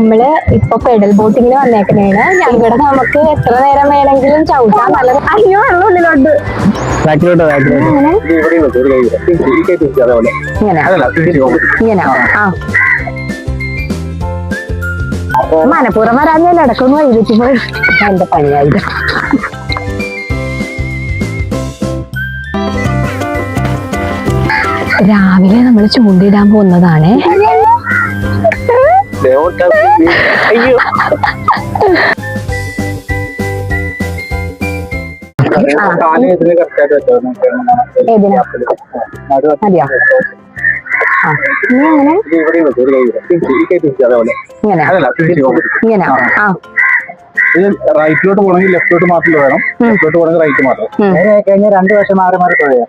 നമ്മൾ ഇപ്പൊ പെഡൽ ബോട്ടിങ്ങിന് വന്നേക്കണേണ് ഞങ്ങളുടെ നമുക്ക് എത്ര നേരം വേണമെങ്കിലും ചവിട്ടാൻ നല്ലത് അയ്യോ വെള്ളം ഉള്ളിലോട്ട് ബാക്കിലോട്ട് ഇങ്ങനെ. ആ. മനപ്പൂർവം വരാഞ്ഞല്ല ഇടക്കൊന്ന് വൈകിട്ട് പോയി. എന്റെ പണിയായിട്ട് രാവിലെ നമ്മൾ ചൂണ്ടിടാൻ പോകുന്നതാണ്. അയ്യോ ഏതിനാ? മതിയോ? ആ അങ്ങനെ ഇങ്ങനെ. ഇങ്ങനെ. ആ. റൈറ്റിലോട്ട് പോകണമെങ്കിൽ ലെഫ്റ്റിലോട്ട് മാത്രം വേണം. ലെഫ്റ്റിലോട്ട് പോകണമെങ്കിൽ റൈറ്റ് മാത്രം. കഴിഞ്ഞാൽ രണ്ട് വശം മാറി മാറി തുഴയാം.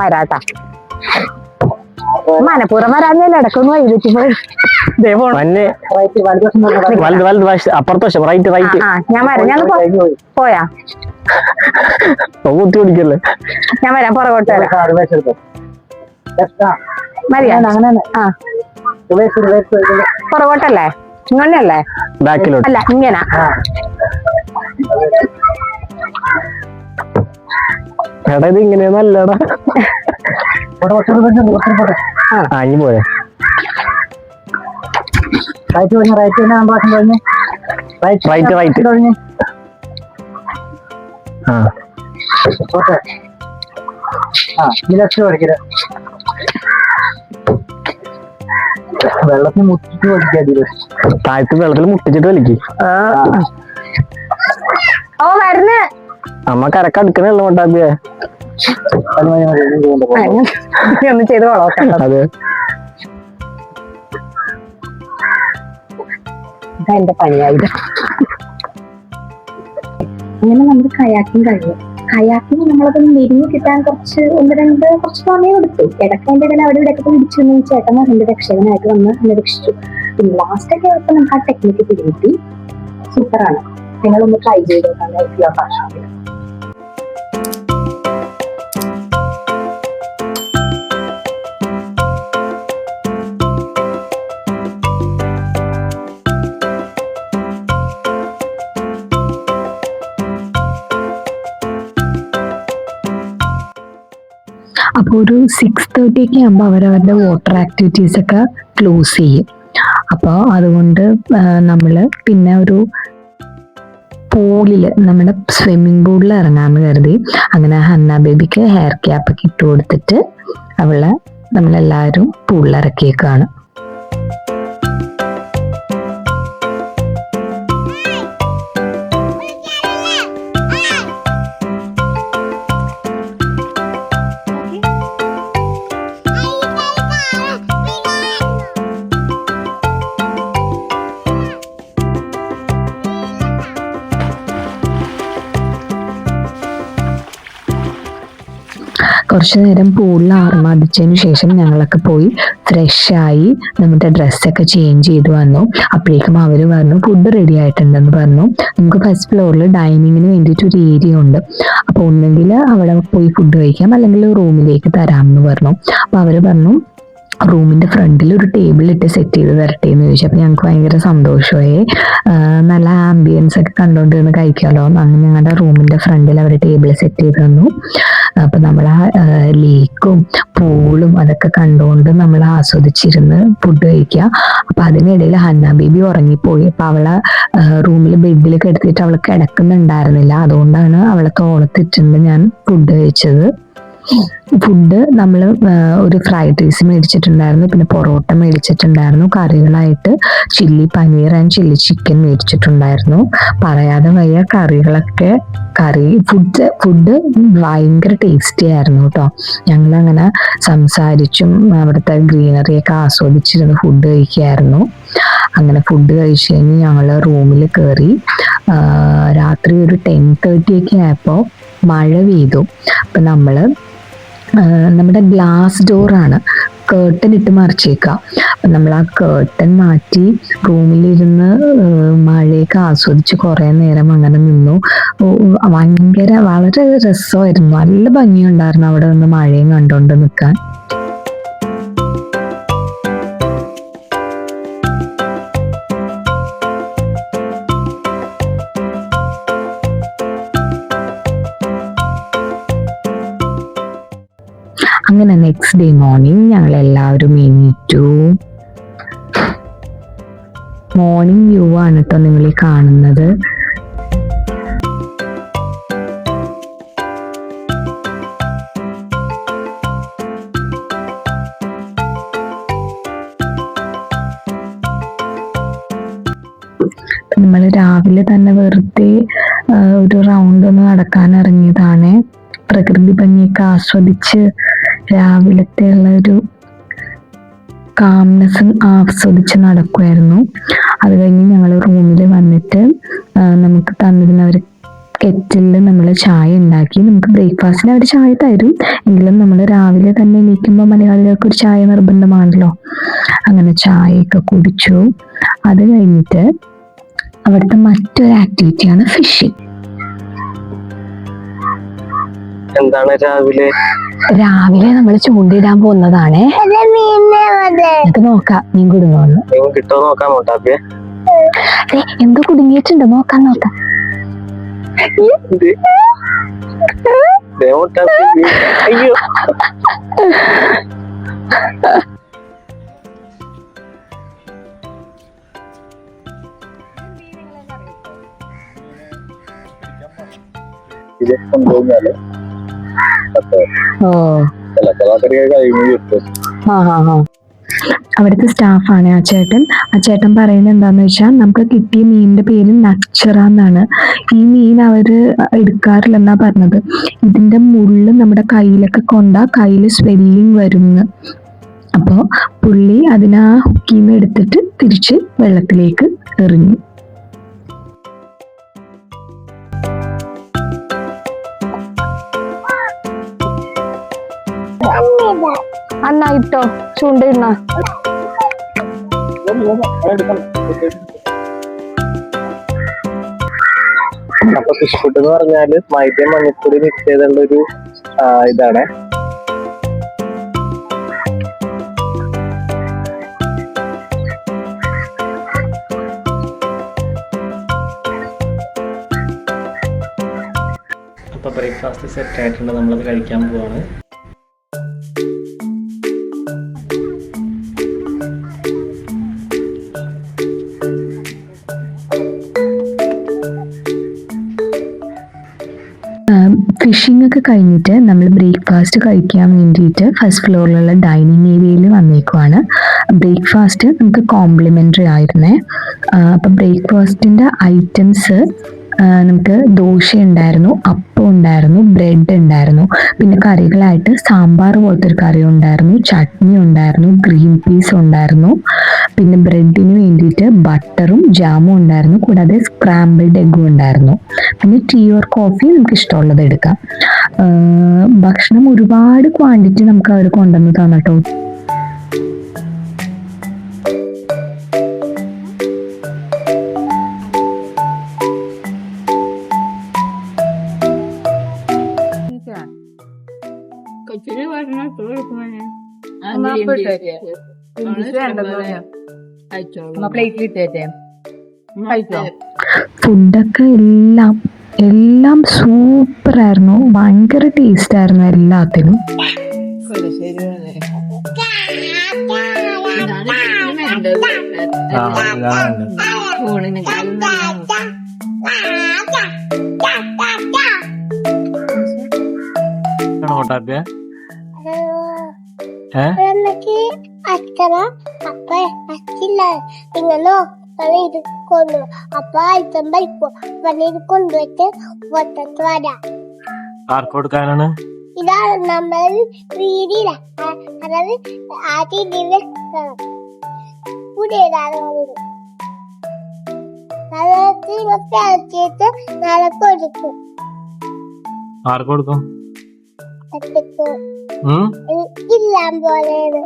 വരാട്ടാ. മനപ്പൂർവം വരാഞ്ഞല്ല ഇടക്കൊന്ന് വൈകിട്ട്. വലത് വലത് വശം അപ്പുറത്തെ വശം റൈറ്റ് ആ, റൈറ്റ് ഞാൻ വരാം. ഞാൻ പോയാ. കുത്തി പിടിക്കല്ലേ? ഞാൻ വരാം പുറകോട്ട് വരാം. ആ. മതിയാ. പുറകോട്ടല്ലേ? ഇങ്ങനെയല്ലേ? ബാക്കിലോട്ട് അല്ല ഇങ്ങനെ. ആ. എടാ ഇത് ഇങ്ങനെയൊന്നല്ലടാ ആ ഇനി പോയെ Right കഴിഞ്ഞ്, right കഴിഞ്ഞ് രണ്ട് പ്രാവശ്യം കഴിഞ്ഞ്. Right. കഴിഞ്ഞ്. ആ പോട്ടെ. ആ, ഇനി left പഠിക്കരുത്. വെള്ളത്തിൽ മുട്ടിട്ട് പഠിക്കാതില്ല താഴത്ത് വെള്ളത്തിൽ മുട്ടിച്ചിട്ട് വലിക്ക് ഓ വരുന്ന് അമ്മ കരക്ക് അടുക്കണല്ലോ കൊണ്ടാപ്പിയെ നീ ഒന്ന് ചെയ്ത് അതെ. ഇതാ എന്റെ പണിയായത് അങ്ങനെ നമുക്ക് കയാക്കിങ് കഴിഞ്ഞു. കയാക്കിങ് നമ്മളതൊന്ന് മെരിഞ്ഞു കിട്ടാൻ കുറച്ച് ഒന്ന് രണ്ട് കുറച്ച് സമയം എടുത്തു. അതിന്റെ ഇടയിൽ അവിടെ ഇവിടെ പിടിച്ചു ചേട്ടന് ചേട്ടൻ എന്റെ രക്ഷകനായിട്ട് വന്ന് എന്നെ രക്ഷിച്ചു പിന്നെ ലാസ്റ്റ് ഒക്കെ നമുക്ക് ആ ടെക്നിക്ക് പിടികിട്ടി. സൂപ്പറാണ് നിങ്ങളൊന്ന് ട്രൈ ചെയ്ത് നോക്കാൻ ഭാഷ ഒരു സിക്സ് തേർട്ടിയൊക്കെ ആകുമ്പോൾ അവരവരുടെ വാട്ടർ ആക്ടിവിറ്റീസ് ഒക്കെ ക്ലോസ് ചെയ്യും. അപ്പോൾ അതുകൊണ്ട് നമ്മൾ പിന്നെ ഒരു പൂളിൽ നമ്മുടെ സ്വിമ്മിംഗ് പൂളിൽ ഇറങ്ങാമെന്ന് കരുതി. അങ്ങനെ ഹന്ന ബേബിക്ക് ഹെയർ ക്യാപ്പൊക്കെ ഇട്ട് കൊടുത്തിട്ട് അവളെ നമ്മളെല്ലാവരും പൂളിൽ കുറച്ചു നേരം പൂളിൽ ആർമാദിച്ചതിന് ശേഷം ഞങ്ങളൊക്കെ പോയി ഫ്രഷായി നമ്മുടെ ഡ്രസ്സൊക്കെ ചേഞ്ച് ചെയ്ത് വന്നു. അപ്പോഴേക്കും അവർ പറഞ്ഞു ഫുഡ് റെഡി ആയിട്ടുണ്ടെന്ന് പറഞ്ഞു. നമുക്ക് ഫസ്റ്റ് ഫ്ലോറിൽ ഡൈനിങ്ങിന് വേണ്ടിയിട്ട് ഒരു ഏരിയ ഉണ്ട്. അപ്പോൾ ഒന്നെങ്കിൽ അവിടെ പോയി ഫുഡ് കഴിക്കാം അല്ലെങ്കിൽ റൂമിലേക്ക് തരാമെന്ന് പറഞ്ഞു. അപ്പോൾ അവർ പറഞ്ഞു റൂമിന്റെ ഫ്രണ്ടിൽ ഒരു ടേബിൾ ഇട്ട് സെറ്റ് ചെയ്ത് തരട്ടെ എന്ന് ചോദിച്ചു. അപ്പോൾ ഞങ്ങൾക്ക് ഭയങ്കര സന്തോഷമായി. നല്ല ആംബിയൻസ് ഒക്കെ കണ്ടുകൊണ്ടിരുന്ന് കഴിക്കാമല്ലോ അങ്ങനെ ഞങ്ങളുടെ റൂമിന്റെ ഫ്രണ്ടിൽ അവർ ടേബിൾ സെറ്റ് ചെയ്ത് തന്നു. അപ്പം നമ്മൾ ആ ലേക്കും പൂളും അതൊക്കെ കണ്ടുകൊണ്ട് നമ്മൾ ആസ്വദിച്ചിരുന്ന് ഫുഡ് കഴിക്കുക അപ്പോൾ അതിനിടയിൽ ഹന്ന ബേബി ഉറങ്ങിപ്പോയി. അപ്പോൾ അവളെ റൂമിൽ ബെഡിൽ കിടത്തിയിട്ട് അവൾ കിടക്കുന്നുണ്ടായിരുന്നില്ല. അതുകൊണ്ടാണ് അവളെ തോളത്തിട്ടുണ്ട് ഞാൻ ഫുഡ് കഴിച്ചത്. ഫുഡ് നമ്മൾ ഒരു ഫ്രൈഡ് റൈസ് മേടിച്ചിട്ടുണ്ടായിരുന്നു. പിന്നെ പൊറോട്ട മേടിച്ചിട്ടുണ്ടായിരുന്നു. കറികളായിട്ട് chilli paneer and chilli chicken മേടിച്ചിട്ടുണ്ടായിരുന്നു. പറയാതെ വയ്യ കറികളൊക്കെ കറി ഫുഡ് ഫുഡ് ഭയങ്കര ടേസ്റ്റി ആയിരുന്നു കേട്ടോ. ഞങ്ങൾ അങ്ങനെ സംസാരിച്ചും അവിടുത്തെ ഗ്രീനറിയൊക്കെ ആസ്വദിച്ചിരുന്ന് ഫുഡ് കഴിക്കുകയായിരുന്നു. അങ്ങനെ ഫുഡ് കഴിച്ച് കഴിഞ്ഞ് ഞങ്ങൾ റൂമിൽ കയറി രാത്രി ഒരു ടെൻ തേർട്ടി ഒക്കെ ആയപ്പോൾ മഴ പെയ്തു. അപ്പം നമ്മൾ നമ്മുടെ ഗ്ലാസ് ഡോറാണ് കേർട്ടൻ ഇട്ട് മറിച്ചേക്കാം. അപ്പം നമ്മൾ ആ കേർട്ടൻ മാറ്റി റൂമിലിരുന്ന് മഴയൊക്കെ ആസ്വദിച്ച് കുറേ നേരം അങ്ങനെ നിന്നു. ഭയങ്കര വളരെ രസമായിരുന്നു. നല്ല ഭംഗിയുണ്ടായിരുന്നു അവിടെ നിന്ന് മഴയും കണ്ടുകൊണ്ട് നിൽക്കാൻ അങ്ങനെ നെക്സ്റ്റ് ഡേ മോർണിംഗ് ഞങ്ങൾ എല്ലാവരും എണീറ്റു. മോർണിംഗ് വ്യൂ ആണ് കേട്ടോ നിങ്ങൾ ഈ കാണുന്നത്. നമ്മൾ രാവിലെ തന്നെ വെറുതെ ഒരു റൗണ്ട് ഒന്ന് നടക്കാൻ ഇറങ്ങിയതാണ് പ്രകൃതി ഭംഗിയൊക്കെ ആസ്വദിച്ച് രാവിലത്തെ ഉള്ള ഒരു കാംനെസ് ആസ്വദിച്ച് നടക്കുമായിരുന്നു അത് കഴിഞ്ഞ് ഞങ്ങൾ റൂമിൽ വന്നിട്ട് നമുക്ക് തന്നിരുന്ന ഒരു കെറ്റിലിൽ നമ്മൾ ചായ ഉണ്ടാക്കി. നമുക്ക് ബ്രേക്ക്ഫാസ്റ്റിന് അവർ ചായ തരും. എങ്കിലും നമ്മൾ രാവിലെ തന്നെ എണീക്കുമ്പോൾ മലയാളികൾക്ക് ഒരു ചായ നിർബന്ധമാണല്ലോ. അങ്ങനെ ചായയൊക്കെ കുടിച്ചു. അത് കഴിഞ്ഞിട്ട് അവിടുത്തെ മറ്റൊരു ആക്ടിവിറ്റിയാണ് ഫിഷിംഗ് എന്താണ് രാവിലെ രാവിലെ നമ്മൾ ചൂണ്ടിടാൻ പോന്നതാണ് നമുക്ക് നോക്കാം മീൻ കുടുങ്ങുമെന്ന് നിങ്ങൾ കിട്ടോ നോക്കാം എന്തോ കുടുങ്ങിയിട്ടുണ്ട് നോക്കാം നോക്കാം. അയ്യോ. ഇത് കൊണ്ടുപോകുന്നാൽ അവിടുത്തെ സ്റ്റാഫാണ് ആ ചേട്ടൻ. ആ ചേട്ടൻ പറയുന്നത് എന്താന്ന് വെച്ചാൽ നമുക്ക് കിട്ടിയ മീനിന്റെ പേര് നച്ചറ എന്നാണ്. ഈ മീൻ അവർ എടുക്കാറില്ല എന്നാ പറഞ്ഞത്. ഇതിന്റെ മുള്ള് നമ്മുടെ കയ്യിലൊക്കെ കൊണ്ടാ കയ്യിൽ സ്വെല്ലിങ് വരുന്നു. അപ്പോ പുള്ളി അതിനാ ഹുക്കിന്ന് എടുത്തിട്ട് തിരിച്ച് വെള്ളത്തിലേക്ക് എറിഞ്ഞു. അന്നായിട്ടോ ചൂണ്ടിരുന്ന. അപ്പൊ ഫിഷ് ഫുഡ് എന്ന് പറഞ്ഞാൽ മൈദയും മഞ്ഞപ്പൊടി മിക്സ് ചെയ്തുള്ള ഒരു ഇതാണ്. അപ്പൊ ബ്രേക്ക്ഫാസ്റ്റ് സെറ്റ് ആയിട്ടുണ്ട്. നമ്മളത് കഴിക്കാൻ പോവാണ്. ഫിഷിംഗ് ഒക്കെ കഴിഞ്ഞിട്ട് നമ്മൾ ബ്രേക്ക്ഫാസ്റ്റ് കഴിക്കാൻ വേണ്ടിയിട്ട് ഫസ്റ്റ് ഫ്ലോറിലുള്ള ഡൈനിങ് ഏരിയയിൽ വന്നേക്കുവാണ്. ബ്രേക്ക്ഫാസ്റ്റ് നമുക്ക് കോംപ്ലിമെന്ററി ആയിരുന്നേ. അപ്പം ബ്രേക്ക്ഫാസ്റ്റിന്റെ ഐറ്റംസ് നമുക്ക് ദോശ ഉണ്ടായിരുന്നു അപ്പം ഉണ്ടായിരുന്നു ബ്രെഡ് ഉണ്ടായിരുന്നു പിന്നെ കറികളായിട്ട് സാമ്പാർ പോലത്തെ ഒരു കറി ഉണ്ടായിരുന്നു ചട്നി ഉണ്ടായിരുന്നു ഗ്രീൻ പീസ് ഉണ്ടായിരുന്നു പിന്നെ ബ്രെഡിന് വേണ്ടിയിട്ട് ബട്ടറും ജാമും ഉണ്ടായിരുന്നു കൂടാതെ സ്ക്രാമ്പിൾഡ് എഗ്ഗും ഉണ്ടായിരുന്നു. പിന്നെ ടീ ഓർ കോഫി നമുക്ക് ഇഷ്ടമുള്ളത് എടുക്കാം. ഭക്ഷണം ഒരുപാട് ക്വാണ്ടിറ്റി നമുക്ക് അവർ കൊണ്ടുവന്ന് തന്നിട്ടോ കഴിച്ചോ? ഫുഡൊക്കെ എല്ലാം എല്ലാം സൂപ്പർ ആയിരുന്നു. ഭയങ്കര ടേസ്റ്റ് ആയിരുന്നു എല്ലാത്തിനും. അമ്മയ്ക്ക് അച്ഛന അപ്പ അച്ഛല്ല നിങ്ങളോ? ഇത് കൊണ്ടു. അപ്പൊ അച്ഛൻ പഠിപ്പോ പറഞ്ഞ ഇത് കൊണ്ടുപോയിട്ട് പുറത്തേക്ക് വരാം. ആർക്ക് കൊടുക്കാനാണ്? ഇതാണ് നമ്മൾ വീടില്ല അതായത് ആ രീതിയിൽ പുതിയതാണ് ആർക്ക് കൊടുക്കും? എത്തിക്കും ഇല്ലാൻ പോലെയാണ്.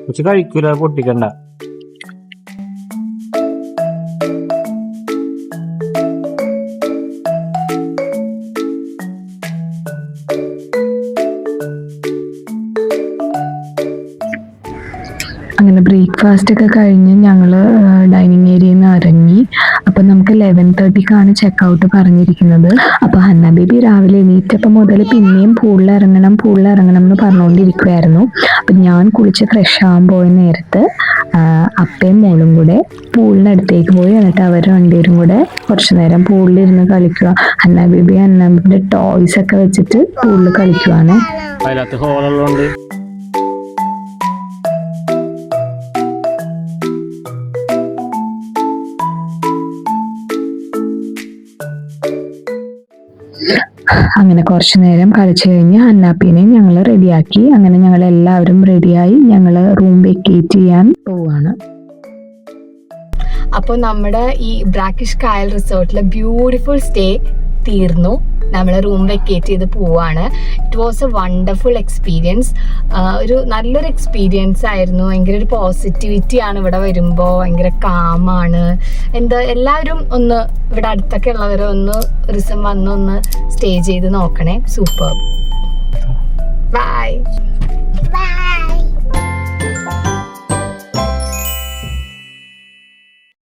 കുറച്ച് കഴിക്കൂല പൊട്ടിക്കണ്ട. അങ്ങനെ ബ്രേക്ക്ഫാസ്റ്റ് ഒക്കെ കഴിഞ്ഞ് ഞങ്ങൾ ഡൈനിങ് ഏരിയയിൽ നിന്ന് ഇറങ്ങി. അപ്പം നമുക്ക് ലെവൻ തേർട്ടിക്കാണ് ചെക്കൗട്ട് പറഞ്ഞിരിക്കുന്നത്. അപ്പോൾ ഹന്ന ബേബി രാവിലെ എണീറ്റപ്പം മുതൽ പിന്നെയും പൂളിൽ ഇറങ്ങണം എന്ന് പറഞ്ഞുകൊണ്ടിരിക്കുമായിരുന്നു അപ്പം ഞാൻ കുളിച്ച് ഫ്രഷ് ആവാൻ പോയ നേരത്ത് അപ്പയും മോളും കൂടെ പൂളിനടുത്തേക്ക് പോയി. എന്നിട്ട് അവർ രണ്ടുപേരും കൂടെ കുറച്ചു നേരം പൂളിലിരുന്ന് കളിക്കുക. ഹന്ന ബേബി ഹന്ന ബേബിയുടെ ടോയ്സ് ഒക്കെ വെച്ചിട്ട് പൂളിൽ കളിക്കുവാണ്. അതിനകത്ത് ഹോളുള്ളതുകൊണ്ട് അങ്ങനെ കുറച്ചു നേരം കളിച്ചു കഴിഞ്ഞ് അന്നാപ്പിനെ ഞങ്ങൾ റെഡിയാക്കി. അങ്ങനെ ഞങ്ങൾ എല്ലാവരും റെഡിയായി ഞങ്ങൾ റൂം വെക്കേറ്റ് ചെയ്യാൻ പോവാണ്. അപ്പോൾ നമ്മുടെ ഈ ബ്രാക്കിഷ് കായൽ റിസോർട്ടിലെ ബ്യൂട്ടിഫുൾ സ്റ്റേ തീർന്നു. നമ്മൾ റൂം വെക്കേറ്റ് ചെയ്ത് പോവാണ്. It was a wonderful experience ഒരു നല്ലൊരു എക്സ്പീരിയൻസ് ആയിരുന്നു. ഭയങ്കര ഒരു പോസിറ്റിവിറ്റി ആണ് ഇവിടെ വരുമ്പോൾ ഭയങ്കര കാമാണ് എന്താ എല്ലാവരും ഒന്ന് ഇവിടെ അടുത്തൊക്കെ ഉള്ളവരെ ഒന്ന് റിസം വന്ന് ഒന്ന് സ്റ്റേ ചെയ്ത് നോക്കണേ. Super by